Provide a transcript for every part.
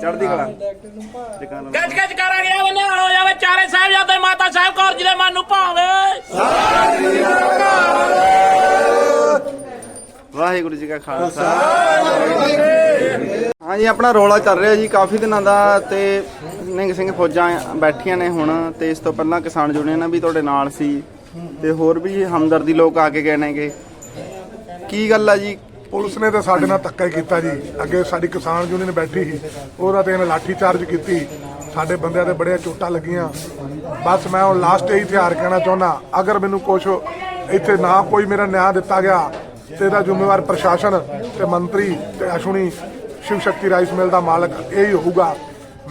ਚੜ੍ਹਦੀ ਕਲਾ। ਗੱਜ ਗੱਜ ਕਰਾ ਗਿਆ ਬੰਨੇ ਹੋ ਜਾਵੇ ਚਾਰੇ ਸਾਹਿਬਜ਼ਾਦੇ ਮਾਤਾ ਸਾਹਿਬ ਕੌਰ ਜੀ ਦੇ ਮਨ ਨੂੰ ਭਾਵੇ। ਵਾਹਿਗੁਰੂ ਜੀ ਕਾ ਖਾਲਸਾ। ਹਾਂਜੀ ਆਪਣਾ ਰੋਲਾ ਚੱਲ ਰਿਹਾ ਜੀ ਕਾਫੀ ਦਿਨਾਂ ਦਾ ਤੇ ਨਿੰਗ ਸਿੰਘ ਫੌਜਾਂ ਬੈਠੀਆਂ ਨੇ ਹੁਣ ਤੇ ਇਸ ਤੋਂ ਪਹਿਲਾਂ ਕਿਸਾਨ ਯੂਨੀਅਨ ਵੀ ਤੁਹਾਡੇ ਨਾਲ ਸੀ ਤੇ ਹੋਰ ਵੀ ਹਮਦਰਦੀ ਲੋਕ ਆ ਕੇ ਗਏ ਨੇਗੇ। ਕੀ ਗੱਲ ਆ ਜੀ? ਪੁਲਿਸ ਨੇ ਤਾਂ ਸਾਡੇ ਨਾਲ ਧੱਕਾ ਹੀ ਕੀਤਾ ਜੀ। ਅੱਗੇ ਸਾਡੀ ਕਿਸਾਨ ਯੂਨੀਅਨ ਬੈਠੀ ਸੀ, ਉਹਦਾ ਤੇ ਇਹਨੇ ਲਾਠੀ ਚਾਰਜ ਕੀਤੀ। ਸਾਡੇ ਬੰਦਿਆਂ ਤੇ ਬੜੀਆਂ ਚੋਟਾਂ ਲੱਗੀਆਂ। ਬਸ ਮੈਂ ਹੁਣ ਲਾਸਟ ਇਹੀ ਹਥਿਆਰ ਕਹਿਣਾ ਚਾਹੁੰਦਾ, ਅਗਰ ਮੈਨੂੰ ਕੁਛ ਇੱਥੇ ਨਾ ਕੋਈ ਮੇਰਾ ਨਿਆਂ ਦਿੱਤਾ ਗਿਆ, ਤੇ ਇਹਦਾ ਜ਼ਿੰਮੇਵਾਰ ਪ੍ਰਸ਼ਾਸਨ ਤੇ ਮੰਤਰੀ ਤੇ ਅਸ਼ੁਣੀ ਸ਼ਿਵ ਸ਼ਕਤੀ ਰਾਈਸ ਮਿਲ ਦਾ ਮਾਲਕ ਇਹ ਹੀ ਹੋਊਗਾ।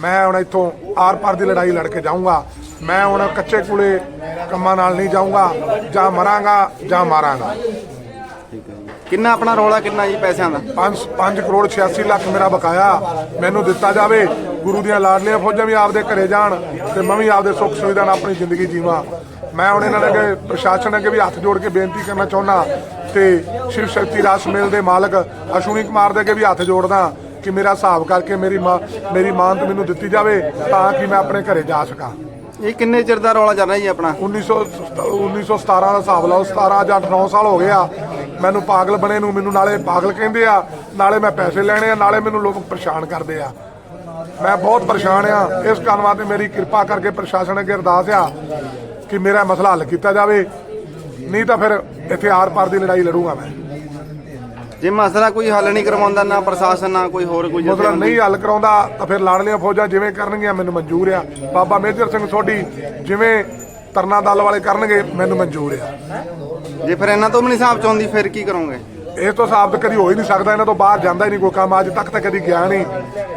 ਮੈਂ ਹੁਣ ਇੱਥੋਂ ਆਰ ਪਾਰ ਦੀ ਲੜਾਈ ਲੜ ਕੇ ਜਾਊਂਗਾ। ਮੈਂ ਹੁਣ ਕੱਚੇ ਕੁਲੇ ਕੰਮਾਂ ਨਾਲ ਨਹੀਂ ਜਾਊਂਗਾ, ਜਾਂ ਮਰਾਂਗਾ ਜਾਂ ਮਾਰਾਂਗਾ। ਕਿੰਨਾ ਆਪਣਾ ਰੋਲਾ ਕਿੰਨਾ ਜੀ ਪੈਸਿਆਂ ਦਾ? 5 5 ਕਰੋੜ 86 ਲੱਖ ਮੇਰਾ ਬਕਾਇਆ ਮੈਨੂੰ ਦਿੱਤਾ ਜਾਵੇ ਗੁਰੂ ਦੀਆਂ ਲਾਡਲੀਆਂ ਫੌਜਾਂ ਵੀ ਆਪਦੇ ਘਰੇ ਜਾਣ ਤੇ ਮੈਂ ਵੀ ਆਪਦੇ ਸੁੱਖ ਸੁਵਿਧਾ ਨਾਲ ਆਪਣੀ ਜ਼ਿੰਦਗੀ ਜੀਵਾਂ। ਮੈਂ ਹੁਣ ਇਹਨਾਂ ਦੇ ਅੱਗੇ ਪ੍ਰਸ਼ਾਸਨ ਅੱਗੇ ਵੀ ਹੱਥ ਜੋੜ ਕੇ ਬੇਨਤੀ ਕਰਨਾ ਚਾਹੁੰਦਾ ਤੇ ਸ਼ਿਵ ਸ਼ਕਤੀ ਰਾਸ ਮੇਲ ਦੇ ਮਾਲਕ ਅਸ਼ੂਨੀ ਕੁਮਾਰ ਦੇ ਅੱਗੇ ਵੀ ਹੱਥ ਜੋੜਦਾ ਕਿ ਮੇਰਾ ਹਿਸਾਬ ਕਰਕੇ ਮੇਰੀ ਮਾਂ ਮੇਰੀ ਮਾਨਤ ਮੈਨੂੰ ਦਿੱਤੀ ਜਾਵੇ ਤਾਂ ਕਿ ਮੈਂ ਆਪਣੇ ਘਰੇ ਜਾ ਸਕਾਂ। ਇਹ ਕਿੰਨੇ ਚਿਰ ਦਾ ਰੋਲਾ ਚੱਲ ਰਿਹਾ ਜੀ ਆਪਣਾ? 1900 1917 ਦਾ ਹਿਸਾਬ ਲਾਓ 17 ਜਾਂ 9 ਸਾਲ ਹੋ ਗਏ ਆ। ਮੈਨੂੰ ਪਾਗਲ ਬਣੇ ਨੂੰ ਮੈਨੂੰ ਨਾਲੇ ਪਾਗਲ ਕਹਿੰਦੇ ਆ ਨਾਲੇ ਮੈਂ ਪੈਸੇ ਲੈਣੇ ਆ ਨਾਲੇ ਮੈਨੂੰ ਲੋਕ ਪਰੇਸ਼ਾਨ ਕਰਦੇ ਆ। ਮੈਂ ਬਹੁਤ ਪਰੇਸ਼ਾਨ ਆ। ਇਸ ਕਾਰਨ ਵਾਸਤੇ ਮੇਰੀ ਕਿਰਪਾ ਕਰਕੇ ਪ੍ਰਸ਼ਾਸਨ ਅੱਗੇ ਅਰਦਾਸ ਆ ਕਿ ਮੇਰਾ ਮਸਲਾ ਹੱਲ ਕੀਤਾ ਜਾਵੇ। ਨਹੀਂ ਤਾਂ ਫਿਰ ਇੱਥੇ ਆਰ ਪਾਰ ਦੀ ਲੜਾਈ ਲੜੂੰਗਾ ਮੈਂ। ਜੇ ਮਸਲਾ ਕੋਈ ਹੱਲ ਨਹੀਂ ਕਰਵਾਉਂਦਾ ਨਾ ਪ੍ਰਸ਼ਾਸਨ ਨਾ ਕੋਈ ਹੋਰ ਕੋਈ ਮਸਲਾ ਨਹੀਂ ਹੱਲ ਕਰਾਉਂਦਾ ਤਾਂ ਫਿਰ ਲਾੜਲੀਆਂ ਫੌਜਾਂ ਜਿਵੇਂ ਕਰਨਗੀਆਂ ਮੈਨੂੰ ਮਨਜ਼ੂਰ ਆ। ਬਾਬਾ ਮੇਜਰ ਸਿੰਘ ਸੋਢੀ ਜਿਵੇਂ ਤਰਨਾ ਦਲ ਵਾਲੇ ਕਰਨਗੇ ਮੈਨੂੰ ਮਨਜ਼ੂਰ ਆ। ਜੇ ਫਿਰ ਇਹਨਾਂ ਤੋਂ ਵੀ ਨਹੀਂ ਹਿਸਾਬ ਚਾਉਂਦੀ ਫਿਰ ਕੀ ਕਰੋਗੇ? ਇਹ ਤੋਂ ਸਾਬਤ ਕਦੀ ਹੋ ਹੀ ਨਹੀਂ ਸਕਦਾ ਇਹਨਾਂ ਤੋਂ ਬਾਹਰ ਜਾਂਦਾ ਹੀ ਨਹੀਂ ਕੋਈ ਕੰਮ ਅੱਜ ਤੱਕ ਤਾਂ ਕਦੀ ਗਿਆ ਨਹੀਂ।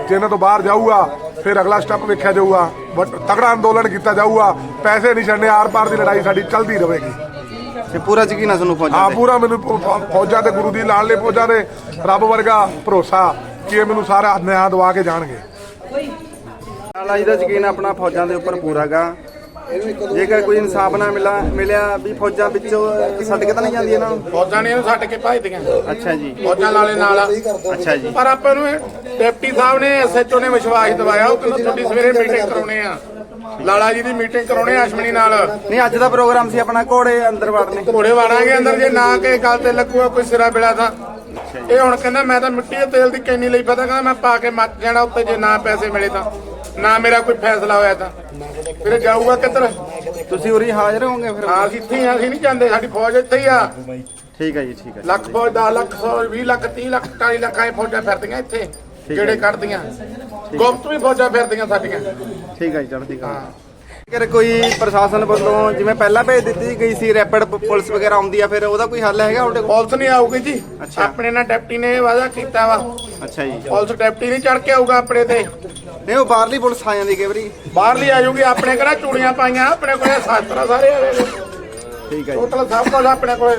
ਜੇ ਇਹਨਾਂ ਤੋਂ ਬਾਹਰ ਜਾਊਗਾ ਫਿਰ ਅਗਲਾ ਸਟੈਪ ਵੇਖਿਆ ਜਾਊਗਾ। ਤਗੜਾ ਅੰਦੋਲਨ ਕੀਤਾ ਜਾਊਗਾ ਪੈਸੇ ਨਹੀਂ ਛੱਡਣੇ ਆਰ ਪਾਰ ਦੀ ਲੜਾਈ ਸਾਡੀ ਚੱਲਦੀ ਰਹੇਗੀ। ਤੇ ਪੂਰਾ ਯਕੀਨ ਆ ਤੁਹਾਨੂੰ ਫੌਜਾਂ ਤੇ? ਪੂਰਾ ਮੈਨੂੰ ਫੌਜਾਂ ਤੇ ਗੁਰੂ ਦੀ ਲਾਡਲੇ ਫੌਜਾਂ ਦੇ ਰੱਬ ਵਰਗਾ ਭਰੋਸਾ ਕਿ ਇਹ ਮੈਨੂੰ ਸਾਰਾ ਨਿਆਂ ਦਵਾ ਕੇ ਜਾਣਗੇ। ਜੀ ਦਾ ਯਕੀਨ ਆਪਣਾ ਫੌਜਾਂ ਦੇ ਉੱਪਰ ਪੂਰਾਗਾ ਜੇਕਰ ਕੋਈ ਇਨਸਾਫ ਨਾ ਮਿਲਾ ਮਿਲਿਆ ਵੀ ਫੌਜਾਂ ਵਿੱਚੋਂ ਛੱਡ ਕੇ ਤਾਂ ਨਹੀਂ ਜਾਂਦੀ ਇਹਨਾਂ ਨੂੰ? ਫੌਜਾਂ ਨੇ ਇਹਨੂੰ ਛੱਡ ਕੇ ਭਜਦੀਆਂ। ਅੱਛਾ ਜੀ। ਫੌਜਾਂ ਨਾਲੇ ਨਾਲ। ਆ। ਅੱਛਾ ਜੀ। ਪਰ ਆਪਾਂ ਨੂੰ ਇਹ ਡਿਪਟੀ ਸਾਹਿਬ ਨੇ ਐਸਐਚਓ ਨੇ ਵਿਸ਼ਵਾਸ ਦਿਵਾਇਆ ਉਹ ਕਹਿੰਦਾ ਤੁਹਾਡੀ ਸਵੇਰੇ ਮੀਟਿੰਗ ਕਰਾਉਣੇ ਆ। ਲਾਲਾ ਜੀ ਦੀ ਮੀਟਿੰਗ ਕਰਾਉਣੇ ਆ ਅਸ਼ਮਨੀ ਨਾਲ। ਨਹੀਂ ਅੱਜ ਦਾ ਪ੍ਰੋਗਰਾਮ ਸੀ ਆਪਣਾ ਘੋੜੇ ਅੰਦਰ ਵੜਨੇ। ਘੋੜੇ ਵਾੜਾਂਗੇ ਅੰਦਰ ਜੇ ਨਾ ਕਿਸੇ ਗੱਲ ਤੇ ਲੱਗੂਗਾ ਕੋਈ ਸਿਰਾ ਬਿਲਾ ਤਾਂ। ਇਹ ਹੁਣ ਕਹਿੰਦਾ ਮੈਂ ਤਾਂ ਮਿੱਟੀ ਦੇ ਤੇਲ ਦੀ ਕੈਨੀ ਲਈ ਪਤਾ ਕਹਿੰਦਾ ਮੈਂ ਪਾ ਕੇ ਮੱਚ ਜਾਣਾ ਉੱਤੇ ਜੇ ਨਾ ਪੈਸੇ ਮਿਲੇ ਤਾਂ। ਨਾ ਮੇਰਾ ਕੋਈ ਫੈਸਲਾ ਹੋਇਆ ਤਾਂ। ਫਿਰ ਜਾਊਗਾ ਕਿੱਧਰ? ਤੁਸੀਂ ਉਰੀ ਹਾਜ਼ਰ ਹੋਵੋਗੇ ਫਿਰ? ਹਾਂ ਅਸੀਂ ਇੱਥੇ ਹੀ ਆ, ਅਸੀਂ ਨਹੀਂ ਜਾਂਦੇ ਸਾਡੀ ਫੌਜ ਇੱਥੇ ਹੀ ਆ। ਠੀਕ ਹੈ ਜੀ ਠੀਕ ਹੈ ਲੱਖ ਫੌਜ 10 ਲੱਖ 100 20 ਲੱਖ 30 ਲੱਖ 40 ਲੱਖ ਐ ਫੌਜਾਂ ਫਿਰਦੀਆਂ ਇੱਥੇ ਜਿਹੜੇ ਕੱਢਦੀਆਂ। ਗੁਪਤ ਵੀ ਫੌਜਾਂ ਫਿਰਦੀਆਂ ਸਾਡੀਆਂ। ਠੀਕ ਹੈ ਜੀ ਚੜ੍ਹਦੀ ਕਲਾ। ਜੇਕਰ ਕੋਈ ਪ੍ਰਸ਼ਾਸਨ ਵੱਲੋਂ ਜਿਵੇਂ ਪਹਿਲਾਂ ਭੇਜ ਦਿੱਤੀ ਗਈ ਸੀ ਰੈਪਿਡ ਪੁਲਿਸ ਵਗੈਰਾ ਆਉਂਦੀ ਆ ਫਿਰ ਉਹਦਾ ਕੋਈ ਹੱਲ ਹੈਗਾ ਤੁਹਾਡੇ ਕੋਲ? ਪੁਲਿਸ ਨਹੀਂ ਆਊਗੀ ਜੀ। ਅੱਛਾ। ਆਪਣੇ ਨਾਲ ਡਿਪਟੀ ਨੇ ਵਾਅਦਾ ਕੀਤਾ ਵਾ। ਅੱਛਾ ਜੀ। ਪੁਲਿਸ ਡਿਪਟੀ ਨਹੀਂ ਚੜ ਕੇ ਆਊਗਾ ਆਪਣੇ ਤੇ। ਨਹੀਂ ਉਹ ਬਾਹਰਲੀ ਪੁਲਿਸ ਆ ਜਾਂਦੀ ਕਈ ਵਾਰੀ। ਬਾਹਰਲੀ ਆ ਜਾਊਗੀ ਆਪਣੇ ਕਿਹੜਾ ਚੂੜੀਆਂ ਪਾਈਆਂ ਆਪਣੇ ਕੋਲੇ ਸ਼ਾਸਤਰ ਸਾਰੇ ਨੇ। ਠੀਕ ਹੈ ਜੀ। ਟੋਟਲ ਸਭ ਕੁਝ ਆਪਣੇ ਕੋਲੇ।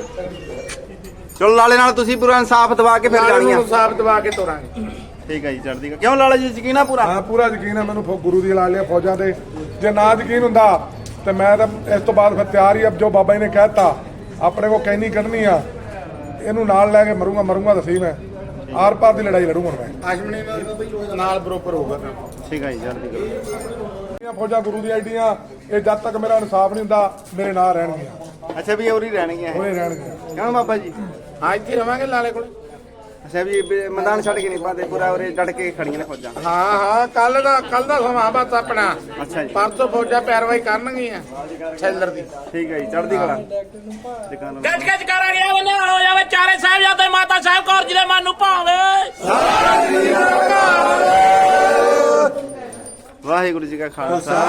ਚਲੋ ਲਾਲੇ ਨਾਲ ਤੁਸੀਂ ਪੂਰਾ ਇਨਸਾਫ ਦਵਾ ਕੇ ਫਿਰ ਨਾਲੇ ਜਾਣੀਆਂ। ਨੂੰ ਸਾਫ਼ ਦਵਾ ਕੇ ਤੋਰਾਂਗੇ। ਠੀਕ ਹੈ ਜੀ ਚੜ੍ਹਦੀ ਕਲਾ। ਕਿਉਂ ਲਾਲਾ ਜੀ ਯਕੀਨ ਆ ਪੂਰਾ? ਹਾਂ ਪੂਰਾ ਯਕੀਨ ਹੈ ਮੈਨੂੰ ਫੌ- ਗੁਰੂ ਦੀ ਲਾਡਲੀਆਂ ਫੌਜਾਂ ਤੇ। ਜੇ ਨਾ ਯਕੀਨ ਹੁੰਦਾ ਤੇ ਮੈਂ ਤਾਂ ਇਸ ਤੋਂ ਬਾਅਦ ਫਿਰ ਤਿਆਰ ਹੀ ਅਬ ਜੋ ਬਾਬਾ ਜੀ ਨੇ ਕਹਿਤਾ ਆਪਣੇ ਕੋ ਕਹਿਨੀ ਕੱਢਣੀ ਆ ਇਹਨੂੰ ਨਾਲ ਲੈ ਕੇ ਮਰੂੰਗਾ ਮਰੂੰਗਾ ਤਾਂ ਸਹੀ ਮੈਂ। ਆਰ ਪਾਰ ਦੀ ਲੜਾਈ ਲੜੂੰਗਾ ਮੈਂ। ਆਸ਼ਮਣੀ ਨਾਲ ਬਰੋਬਰ ਹੋਊਗਾ ਠੀਕ ਹੈ ਜੀ ਚੜ੍ਹਦੀ ਕਲਾ। ਇਹ ਫੌਜਾਂ ਗੁਰੂ ਦੀ ਆਈਡੀਆਂ ਇਹ ਜਦ ਤੱਕ ਮੇਰਾ ਇਨਸਾਫ ਨਹੀਂ ਹੁੰਦਾ ਮੇਰੇ ਨਾਲ ਰਹਿਣਗੀਆਂ। ਅੱਛਾ ਵੀ ਉਰੀ ਰਹਿਣਗੀਆਂ ਇਹ। ਹੋਏ ਰਹਿਣਗੀਆਂ। ਕਿਉਂ ਬਾਬਾ ਜੀ? ਹਾਂ ਇੱਥੇ ਰਵਾਂਗੇ ਲਾਲੇ ਕੋਲੇ। ਵੀ ਵੀ ਮੈਦਾਨ ਛੱਡ ਕੇ ਨਹੀਂ ਪਾਦੇ ਪੂਰਾ ਉਰੇ ਡਟ ਕੇ ਖੜੀਆਂ ਨੇ ਫੌਜਾਂ। ਹਾਂ ਹਾਂ ਕੱਲ ਦਾ ਕੱਲ ਦਾ ਸਮਾਂ ਬਸ ਆਪਣਾ। ਅੱਛਾ ਜੀ। ਪਰਸੋਂ ਫੌਜਾਂ ਪੈਰਵਾਈ ਕਰਨਗੀਆਂ ਛੈਲਰ ਦੀ। ਠੀਕ ਹੈ ਜੀ ਚੜ੍ਹਦੀ ਕਲਾ। ਦੁਕਾਨ ਗੱਜ ਗੱਜ ਕਰਾ ਗਿਆ ਬੰਨੇ ਹੋ ਜਾਵੇ ਚਾਰੇ ਸਾਹਿਬਜ਼ਾਦੇ ਮਾਤਾ ਸਾਹਿਬ ਕੌਰ ਜੀ ਦੇ ਮਨ ਨੂੰ ਭਾਵੇ। ਵਾਹਿਗੁਰੂ ਜੀ ਕਾ ਖਾਲਸਾ।